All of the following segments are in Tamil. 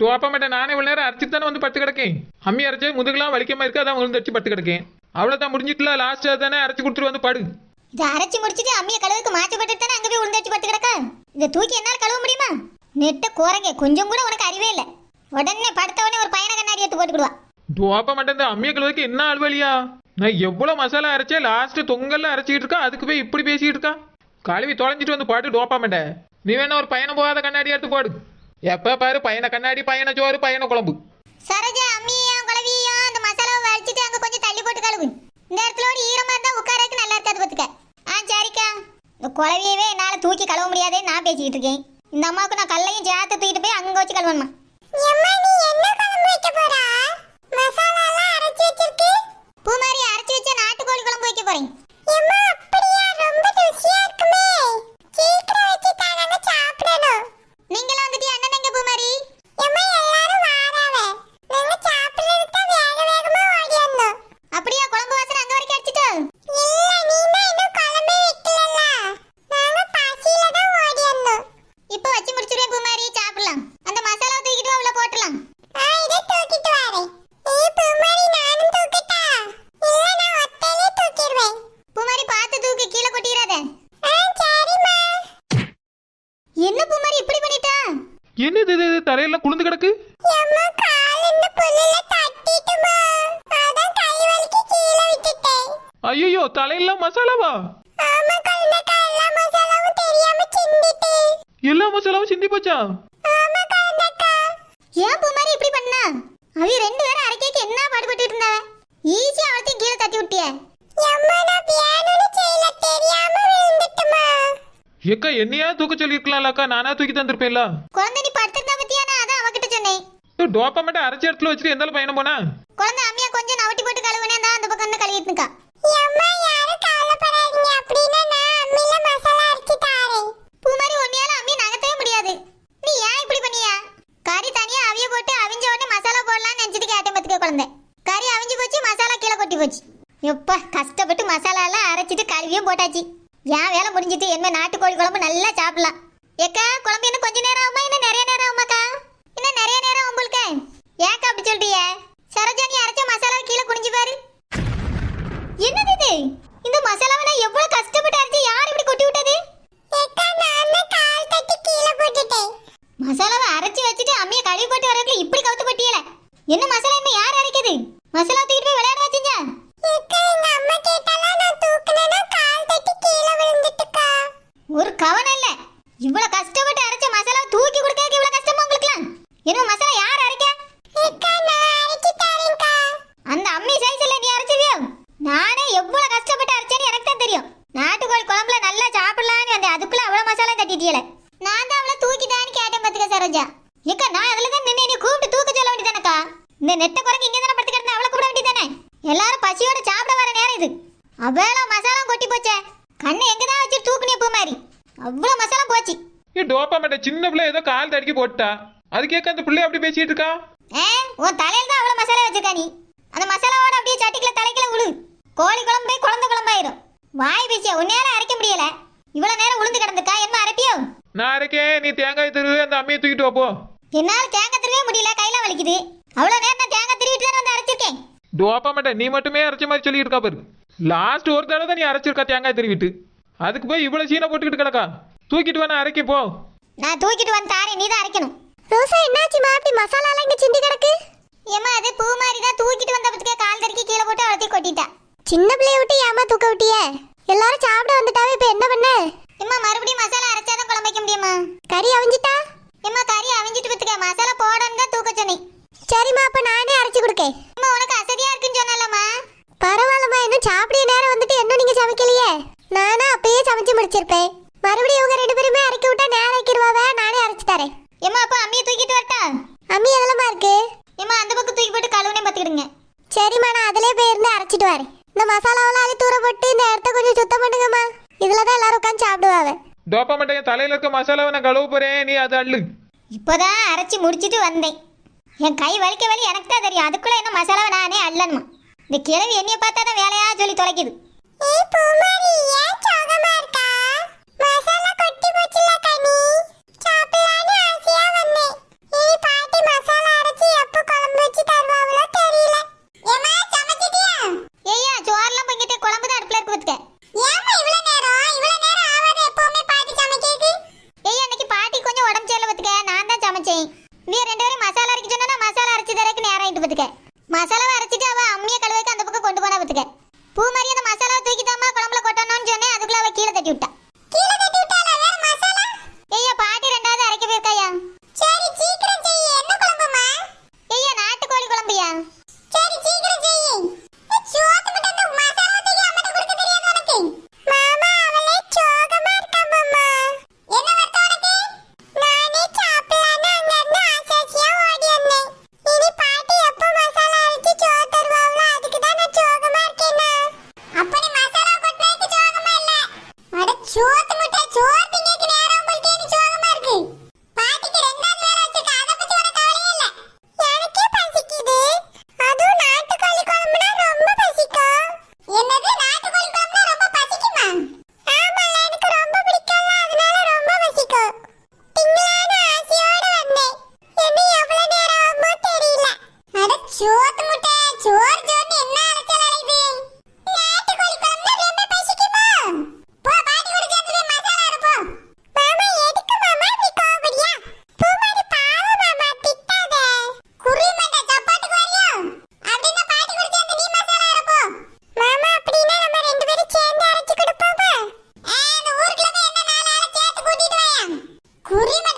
டோப்ப மாட்டேன் நானே இவ்வளவு நேரம் அரைச்சிட்டு தானே வந்து பட்டு கிடக்கேன். அம்மி அரைச்சே முதுகுலாம் வலிக்காம இருக்கு அதான் விழுந்து அடிச்சு பட்டு கிடக்கேன். அவ்வளவுதான் முடிஞ்சிட்டுல லாஸ்ட் தானே அரைச்சு கொடுத்துட்டு வந்து படு. இதை அரைச்சி முடிச்சிட்டு அம்மிய கழுவுக்கு மாற்றப்பட்டு தானே அங்க போய் உளுந்தடிச்சு பட்டு கிடக்க? இதை தூக்கி என்னால கழுவ முடியுமா? நெட்ட குரங்க கொஞ்சம் கூட உனக்கு அறிவே இல்லை. உடனே படுத்த உடனே ஒரு பையனை கண்ணாடி எடுத்து போட்டுக்கிடுவா. டோப்ப மாட்டேன் அம்மிய கழுவுக்கு என்ன அழுவலியா நான் எவ்வளவு மசாலா அரைச்சேன் லாஸ்ட் தொங்கல்ல அரைச்சிட்டு இருக்கா? அதுக்கு போய் இப்படி பேசிட்டு இருக்கா? கழுவி தொலைஞ்சிட்டு வந்து பாட்டு டோப்பா மாட்டேன் நீ வேணா ஒரு பையனை போகாத கண்ணாடி எடுத்து போடு. எப்ப பாரு பையனை கண்ணாடி பையனை சோறு பையனை குழம்பு. சரோஜா அம்மியும் குழவியும் அந்த மசாலாவை வலிச்சிட்டு அங்க கொஞ்சம் தள்ளி போட்டு கழுவு. இந்த இடத்துல ஒரு ஈரமா இருந்தா உட்காரக்கு நல்லா இருக்காது பாத்துக்க. ஆ சரிக்கா. இந்த குழவியவே என்னால தூக்கி கழுவ முடியாதே நான் பேசிக்கிட்டு இருக்கேன். இந்த அம்மாவுக்கு நான் கல்லையும் சேர்த்து தூக்கிட்டு போய் அங்க வச்சு கழுவணுமா பூமாரி அரைச்சு வச்ச நாட்டுக்கோழி குழம்பு வைக்க போறேன் நீங்களும் வந்துட்டு அண்ணன் எங்க பூமாரி அப்படியா குழம்பு வாசனை அங்க வரைக்கும் அடிச்சிட்டு இப்போ வச்சு முடிச்சிருவேன் பூமாரி சாப்பிடலாம் அந்த மசாலா தூக்கிட்டு வா, உள்ள போட்டுலாம் பூமாரி பார்த்து தூக்கு கீழே கொட்டிடாத என்ன பூமாரி இப்படி பண்ணிட்டா என்னது இது இது தரையெல்லாம் குளிந்து கிடக்கு ஐயோ தலையெல்லாம் மசாலாவா? எல்லா மசாலாவும் சிந்தி போச்சா? ஏன் பூமாரி இப்படி பண்ணா? அவ ரெண்டு பேரும் அரைக்கேக்கு என்ன பாடுபட்டு இருந்தாவ? ஈஸியா அவளையும் கீழே தட்டி விட்டியே. ஏக்கா என்னையா தூக்க சொல்லிருக்கலாம்லக்கா நானா தூக்கி தந்திருப்பேன்ல. குழந்தை நீ படுத்திருந்தா பத்தியா? நான் அதான் அவகிட்ட சொன்னேன். டோப்பா மட்டும் அரைச்ச இடத்துல வச்சுட்டு எந்தாலும் பையனை போனா? குழந்தை அம்மியா கொஞ்சம் நவட்டி போட்டு கழுவுனே தான் அந்த பக்கம் வந்து கழுவிட்டு இருக்கா பூமாரி ஒன்னையால அம்மியை நகர்த்தவே முடியாது நீ ஏன் இப்படி பண்ணியா கறி தனியா அவிய போட்டு அவிஞ்ச உடனே மசாலா போடலாம்னு நினைச்சிட்டு கேட்டேன் பத்துக்க குழந்தை கறி அவிஞ்சு போச்சு மசாலா கீழே கொட்டி போச்சு எப்பா கஷ்டப்பட்டு மசாலா எல்லாம் அரைச்சிட்டு கழுவியும் போட்டாச்சு. என் வேலை முடிஞ்சிட்டு என்ன நாட்டுக்கோழி குழம்பு நல்லா சாப்பிடலாம் ஏக்கா குழம்பு இன்னும் கொஞ்ச நேரம் ஆகுமா இன்னும் நிறைய நேரம் ஆகுமாக்கா இன்னும் நிறைய நேரம் ஆகும் போலுக்க ஏக்கா அப்படி சொல்றிய சரோஜா நீ அரைச்ச மசாலா கீழே குனிஞ்சு பாரு என்னது இது இந்த மசாலாவை நான் எவ்வளவு கஷ்டப்பட்டு அரைச்சு யார் இப்படி கொட்டி விட்டது மசாலாவை அரைச்சு வச்சுட்டு அம்மியை கழுவி போட்டு வரதுக்குள்ள இப்படி கவுத்து போட்டியல என்ன மசாலா என்ன யார் அரைக்குது மசாலா தூக்கிட்டு போய் விளையாட வச்சீங்க ஒரு கவனம் இல்ல இவ்வளவு கஷ்டப்பட்டு அரைச்ச மசாலா தூக்கி கொடுக்க இவ்வளவு கஷ்டமா உங்களுக்குலாம் என்ன மசாலா யார் அரைக்க அந்த அம்மி சைஸ்ல நீ அரைச்சிருவியோ நானே எவ்வளவு கஷ்டப்பட்டு அரைச்சேன்னு எனக்கு தான் தெரியும் நாட்டுக்கோழி குழம்புல நல்லா சாப்பிடலான்னு வந்தேன் அதுக்குள்ள அவ்வளவு தட்டிட்டியல நான் தான் அவளை தூக்கிட்டான்னு கேட்டேன் பத்துக்க சரோஜா. ஏக்கா நான் அதுல தான் நின்று நீ கூப்பிட்டு தூக்க சொல்ல வேண்டியதானக்கா? இந்த நெட்ட குறைக்கு இங்க தானே படுத்து கிடந்தா அவளை கூப்பிட வேண்டியதானே? எல்லாரும் பசியோட சாப்பிட வர நேரம் இது. அவ்வளோ மசாலா கொட்டி போச்சே. கண்ணை எங்க தான் வச்சு தூக்குனிய பூ மாதிரி. அவ்வளோ மசாலா போச்சு. ஏ டோப்பா மட்டும் சின்ன பிள்ளை ஏதோ கால் தடிக்கி போட்டா. அது கேட்க அந்த பிள்ளை அப்படி பேசிட்டு இருக்கா? ஏ உன் தலையில தான் அவ்வளோ மசாலா வச்சிருக்கா நீ. அந்த மசாலாவோட அப்படியே சட்டிக்குள்ள தலைக்குள்ள விழு கோழி குழம்பு குழந்தை குழம்பாயிரும். வாய் பேசிய உன்னையால அரைக்க முடியல. இவ்வளவு நேரம் உளுந்து கிடந்துக்கா என்ன அரைப்பியோ நான் இருக்கேன். நீ தேங்காய் திருவு அந்த அம்மியை தூக்கிட்டு வா போ. என்னால தேங்காய் திருவே முடியல. கையில வலிக்குது. அவ்வளவு நேரம் நான் தேங்காய் திருவிட்டு தானே வந்து அரைச்சிருக்கேன்? டோப்பா மாட்டேன் நீ மட்டுமே அரைச்ச மாதிரி சொல்லி இருக்கா பாரு. லாஸ்ட் ஒரு தடவை தான் நீ அரைச்சிருக்கா தேங்காய் திருவிட்டு. அதுக்கு போய் இவ்வளவு சீனை போட்டுக்கிட்டு கிடக்கா? தூக்கிட்டு வேணா அரைக்க போ. நான் தூக்கிட்டு வந்து தாரேன். நீ தான் அரைக்கணும். ரோசா என்னாச்சுமா அப்படி மசாலா எல்லாம் இங்க சிந்தி கிடக்கு? ஏமா அது பூ மாதிரி தான் தூக்கிட்டு வந்த பத்துக்கே கால் தடுக்கி கீழே போட்டு அழுத்தி கொட்டிட்டா. சின்ன பிள்ளைய விட்டு ஏமா தூக்க விட்டிய? எல்லாரும் சாப்பிட வந்துட்டாவே இப்ப என்ன பண்ண? ஏமா மறுபடியும் மசாலா அரைச்சாதான் குழம்பு வைக்க முடியுமா? கறி அவிஞ்சிட்டா? ஏமா கறி அவிஞ்சிட்டு பத்துக்க மசாலா போடணும் தான் தூக்க சொன்னேன். சரிம்மா அப்ப நானே அரைச்சு கொடுக்கேன். அம்மா உனக்கு அசதியா இருக்குன்னு சொன்னாலம்மா பரவாயில்லம்மா இன்னும் சாப்பிடிய நேரம் வந்துட்டு என்ன நீங்க சமைக்கலையே. நானா அப்பயே சமைச்சு முடிச்சிருப்பேன். மறுபடியும் இவங்க ரெண்டு பேருமே அரைக்க விட்டா நேரம் ஆக்கிடுவாவே நானே அரைச்சு தரேன் ஏமா அப்ப அம்மியை தூக்கிட்டு வரட்டா அம்மி எதுலமா இருக்கு ஏமா அந்த பக்கம் தூக்கி போட்டு கழுவுனே பார்த்துக்கிடுங்க சரிம்மா நான் அதிலே போய் இருந்து அரைச்சிட்டு வரேன் இந்த மசாலாவெல்லாம் அள்ளி தூர போட்டு இந்த இடத்த கொஞ்சம் சுத்தம் பண்ணுங்கம்மா இதுல தான் எல்லாரும் உட்காந்து சாப்பிடுவாங்க டோப்பா மாட்டேன் என் தலையில இருக்க மசாலாவை நான் கழுவ போறேன் நீ அதை அள்ளு. இப்போதான் அரைச்சி முடிச்சிட்டு வந்தேன். என் கை வலிக்க வலி எனக்கு தான் தெரியும். அதுக்குள்ள என்ன மசாலாவை நானே அள்ளணுமா? இந்த கிழவி என்னைய பார்த்தா தான் வேலையா சொல்லி தொலைக்குது. ஏய் பூமாரி ஏன் சோகமா இருக்கா? de Utah. クリーム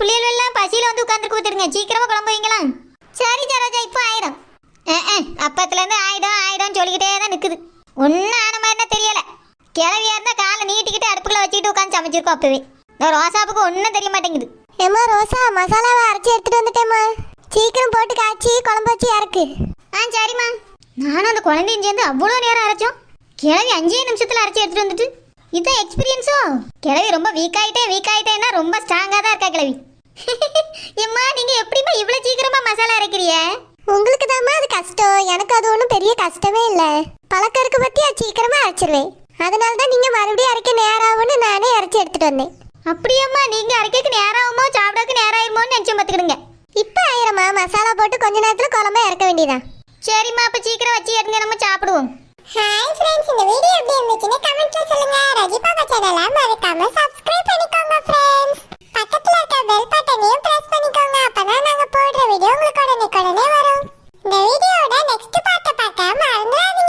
பிள்ளைகள் எல்லாம் பசியில் வந்து உட்காந்து கொடுத்துருங்க சீக்கிரமா குழம்பு வைங்களா? சரி சரோஜா இப்போ ஆயிடும் அப்பத்துலேருந்து ஆயிடும் ஆயிடும் சொல்லிக்கிட்டே தான் நிற்குது ஒன்றும் ஆன மாதிரினா தெரியலை. கிளவியாக இருந்தால் காலை நீட்டிக்கிட்டு அடுப்புக்குள்ளே வச்சுக்கிட்டு உட்காந்து சமைச்சிருக்கோம் அப்பவே. இந்த ரோசாப்புக்கு ஒன்றும் தெரிய மாட்டேங்குது. ஏம்மா ரோசா மசாலாவை அரைச்சி எடுத்துகிட்டு வந்துட்டேம்மா. சீக்கிரம் போட்டு காய்ச்சி குழம்பு வச்சு இறக்கு ஆ சரிம்மா. நானும் அந்த குழந்தையும் சேர்ந்து அவ்வளோ நேரம் அரைச்சோம். கிழவி அஞ்சே நிமிஷத்தில் அரைச்சி எடுத்துகிட்டு வந்துட்டு. இதுதான் எக்ஸ்பீரியன்ஸோ கிழவி ரொம்ப வீக்காயிட்டே வீக்காயிட்டேன்னா ரொம்ப ஸ்ட்ராங்காக தான் இருக்கா கிழவி எம்மா நீங்க எப்படிமா இவ்வளவு சீக்கிரமா மசாலா அரைக்கிறீங்க? உங்களுக்கு தாம்மா அது கஷ்டம். எனக்கு அது ஒன்றும் பெரிய கஷ்டமே இல்லை. பழக்கறக்கு பற்றி அது சீக்கிரமாக அரைச்சிருவேன். அதனால தான் நீங்கள் மறுபடியும் அரைக்க நேராகும்னு நானே அரைச்சி எடுத்துகிட்டு வந்தேன். அப்படியாம்மா நீங்கள் அரைக்கக்கு நேராகுமோ சாப்பிடக்கு நேராயிருமோன்னு நினச்சி பார்த்துக்கிடுங்க இப்போ ஆயிரம்மா மசாலா போட்டு கொஞ்ச நேரத்தில் குழம்பா இறக்க வேண்டியதான் சரிம்மா அப்போ சீக்கிரம் வச்சு எடுங்க நம்ம சாப்பிடுவோம். ஹாய் ஃப்ரெண்ட்ஸ் இந்த வீடியோ எப்படி இருந்துச்சுன்னு கமெண்ட்ல சொல்லுங்க. ரஜிபா பச்சடலாம் மறக்காம சப்ஸ்கிரைப் பண்ணிக்கோங்க ஃப்ரெண்ட்ஸ் பெல் பட்டனையும் பிரஸ் பண்ணிக்கோங்க. அப்பதான் நாங்க போடுற வீடியோ உங்களுக்கு உடனே உடனே வரும். இந்த வீடியோட நெக்ஸ்ட் பார்ட்ட பார்க்க மறந்துடாதீங்க.